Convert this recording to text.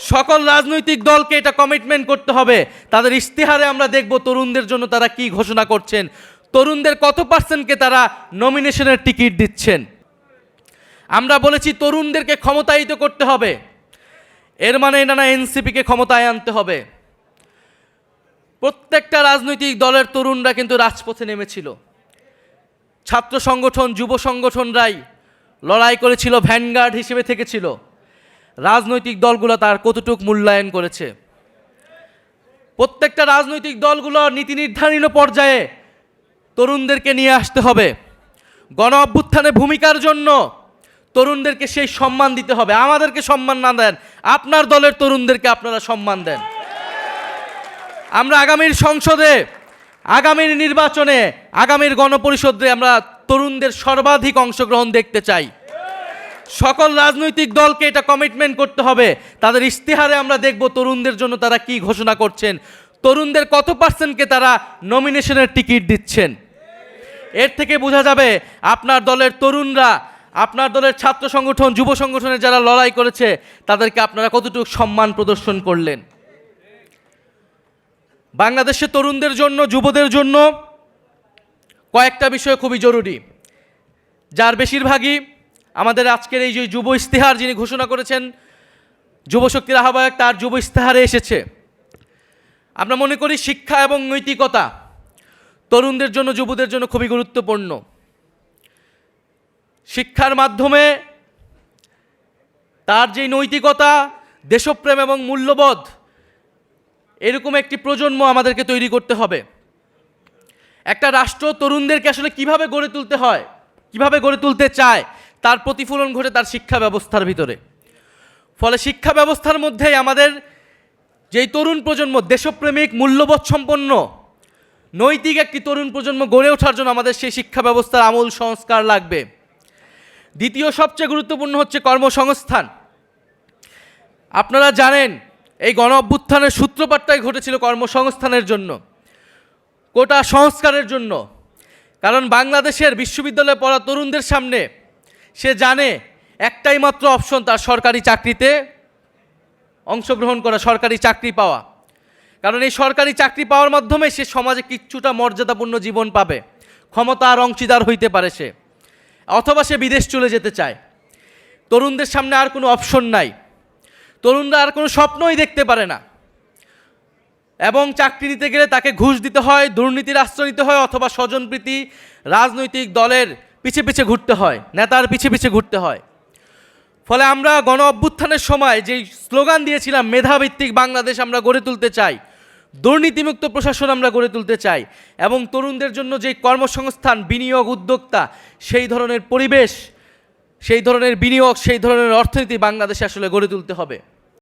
সকল রাজনৈতিক দলকে এটা কমিটমেন্ট করতে হবে। তাদের ইশতেহারে আমরা দেখব তরুণদের জন্য তারা কি ঘোষণা করছেন। তরুণদের কত পার্সেন্টকে তারা নমিনেশনের টিকিট দিচ্ছেন। আমরা বলেছি তরুণদেরকে ক্ষমতায়িত করতে হবে। এর মানে এটা না, এনসিপিকে ক্ষমতায় আনতে হবে। প্রত্যেকটা রাজনৈতিক দলের তরুণরা কিন্তু রাজপথে নেমেছিল। ছাত্র সংগঠন, যুব সংগঠনরাই লড়াই করেছিল, ভ্যানগার্ড হিসেবে থেকেছিল। রাজনৈতিক দলগুলো তার কতটুক মূল্যায়ন করেছে। প্রত্যেকটা রাজনৈতিক দলগুলো নীতি নির্ধারণী পর্যায়ে তরুণদেরকে নিয়ে আসতে হবে। গণ অভ্যুত্থানে ভূমিকার জন্য তরুণদেরকে সেই সম্মান দিতে হবে। আমাদেরকে সম্মান না দেন, আপনার দলের তরুণদেরকে আপনারা সম্মান দেন। আমরা আগামীর সংসদে, আগামীর নির্বাচনে, আগামীর গণপরিষদে আমরা তরুণদের সর্বাধিক অংশগ্রহণ দেখতে চাই। সকল রাজনৈতিক দলকে এটা কমিটমেন্ট করতে হবে। তাদের ইশতেহারে আমরা দেখব তরুণদের জন্য তারা কি ঘোষণা করছেন। তরুণদের কত পার্সেন্টকে তারা নমিনেশনের টিকিট দিচ্ছেন। এর থেকে বোঝা যাবে আপনার দলের তরুণরা, আপনার দলের ছাত্র সংগঠন, যুব সংগঠনে যারা লড়াই করেছে, তাদেরকে আপনারা কতটুকু সম্মান প্রদর্শন করলেন। বাংলাদেশের তরুণদের জন্য, যুবদের জন্য কয়েকটা বিষয় খুবই জরুরি। যার বেশিরভাগই আমাদের আজকের এই যে যুব ইস্তেহার যিনি ঘোষণা করেছেন যুবশক্তির আহ্বায়ক, তার যুব ইস্তেহারে এসেছে। আমরা মনে করি শিক্ষা এবং নৈতিকতা তরুণদের জন্য, যুবদের জন্য খুবই গুরুত্বপূর্ণ। শিক্ষার মাধ্যমে তার যে নৈতিকতা, দেশপ্রেম এবং মূল্যবোধ, এরকম একটি প্রজন্ম আমাদেরকে তৈরি করতে হবে। একটা রাষ্ট্র তরুণদেরকে আসলে কীভাবে গড়ে তুলতে হয়, কীভাবে গড়ে তুলতে চায় তার প্রতিফলন ঘটে তার শিক্ষা ব্যবস্থার ভিতরে। ফলে শিক্ষা ব্যবস্থার মধ্যেই আমাদের যেই তরুণ প্রজন্ম, দেশপ্রেমিক, মূল্যবোধ সম্পন্ন, নৈতিক একটি তরুণ প্রজন্ম গড়ে ওঠার জন্য আমাদের সেই শিক্ষা ব্যবস্থার আমূল সংস্কার লাগবে। দ্বিতীয় সবচেয়ে গুরুত্বপূর্ণ হচ্ছে কর্মসংস্থান। আপনারা জানেন, এই গণ অভ্যুত্থানের সূত্রপাতটাই ঘটেছিল কর্মসংস্থানের জন্য, কোটা সংস্কারের জন্য। কারণ বাংলাদেশের বিশ্ববিদ্যালয়ে পড়া তরুণদের সামনে সে জানে একটাই মাত্র অপশন তার সরকারি চাকরিতে অংশগ্রহণ করা, সরকারি চাকরি পাওয়া। কারণ এই সরকারি চাকরি পাওয়ার মাধ্যমে সে সমাজে কিচ্ছুটা মর্যাদাপূর্ণ জীবন পাবে। ক্ষমতার অংশীদার হইতে পারে সে। অথবা সে বিদেশ চলে যেতে চায়। তরুণদের সামনে আর কোনো অপশন নাই। তরুণরা আর কোনো স্বপ্নই দেখতে পারে না। এবং চাকরি দিতে গেলে তাকে ঘুষ দিতে হয়, দুর্নীতির আশ্রয় নিতে হয় অথবা স্বজনপ্রীতি, রাজনৈতিক দলের পিছে পিছে ঘুরতে হয়, নেতার পিছে পিছে ঘুরতে হয়। ফলে আমরা গণ অভ্যুত্থানের সময় যেই স্লোগান দিয়েছিলাম, মেধাভিত্তিক বাংলাদেশ আমরা গড়ে তুলতে চাই, দুর্নীতিমুক্ত প্রশাসন আমরা গড়ে তুলতে চাই, এবং তরুণদের জন্য যে কর্মসংস্থান, বিনিয়োগ উদ্যোক্তা, সেই ধরনের পরিবেশ, সেই ধরনের বিনিয়োগ, সেই ধরনের অর্থনীতি বাংলাদেশে আসলে গড়ে তুলতে হবে।